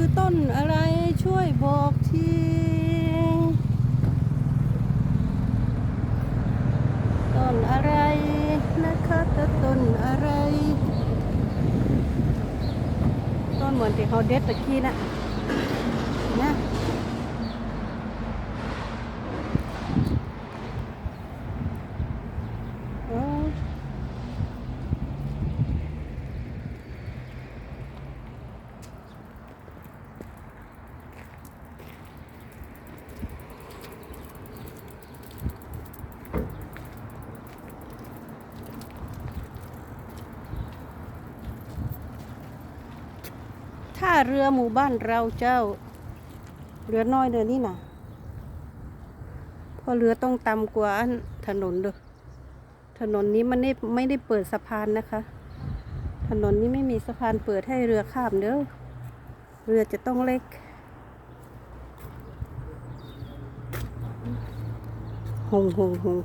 คือต้นอะไรช่วยบอกทีต้นอะไรนะคะต,ต้นอะไร ต้นเหมือนที่เขาเด็ดตะกี้นะนะเออ ถ้าเรือหมู่บ้านเราเจ้า เรือน้อยเดือนี่นะเพราะเรือต้องต่ำกว่าถนนเด้อถนนนี้มันไม่ไม่ได้เปิดสะพานนะคะ ถนนนี้ไม่มีสะพานเปิดให้เรือข้ามเด้อเรือจะต้องเล็กหงหงหง